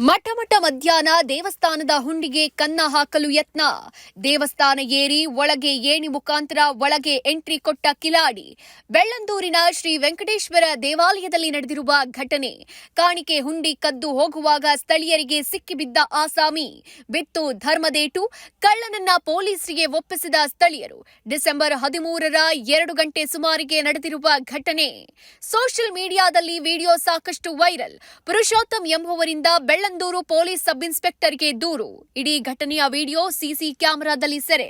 ಮಠ ಮಠ ಮಧ್ಯಾಹ್ನ ದೇವಸ್ಥಾನದ ಹುಂಡಿಗೆ ಕನ್ನ ಹಾಕಲು ಯತ್ನ. ದೇವಸ್ಥಾನ ಏರಿ ಒಳಗೆ ಏಣಿ ಮುಖಾಂತರ ಒಳಗೆ ಎಂಟ್ರಿ ಕೊಟ್ಟ ಕಿಲಾಡಿ. ಬೆಳ್ಳಂದೂರಿನ ಶ್ರೀ ವೆಂಕಟೇಶ್ವರ ದೇವಾಲಯದಲ್ಲಿ ನಡೆದಿರುವ ಘಟನೆ. ಕಾಣಿಕೆ ಹುಂಡಿ ಕದ್ದು ಹೋಗುವಾಗ ಸ್ಥಳೀಯರಿಗೆ ಸಿಕ್ಕಿಬಿದ್ದ ಆಸಾಮಿ. ಬಿತ್ತು ಧರ್ಮದೇಟು, ಕಳ್ಳನನ್ನ ಪೊಲೀಸರಿಗೆ ಒಪ್ಪಿಸಿದ ಸ್ಥಳೀಯರು. ಡಿಸೆಂಬರ್ ಹದಿಮೂರರ ಎರಡು ಗಂಟೆ ಸುಮಾರಿಗೆ ನಡೆದಿರುವ ಘಟನೆ. ಸೋಷಿಯಲ್ ಮೀಡಿಯಾದಲ್ಲಿ ವಿಡಿಯೋ ಸಾಕಷ್ಟು viral. Purushottam ಎಂಬುವರಿಂದ Bellandur police sub ಇನ್ಸ್ಪೆಕ್ಟರ್ಗೆ ದೂರು ಇಡೀ ಘಟನೆಯ ವಿಡಿಯೋ ಸಿಸಿ ಕ್ಯಾಮೆರಾದಲ್ಲಿ ಸೆರೆ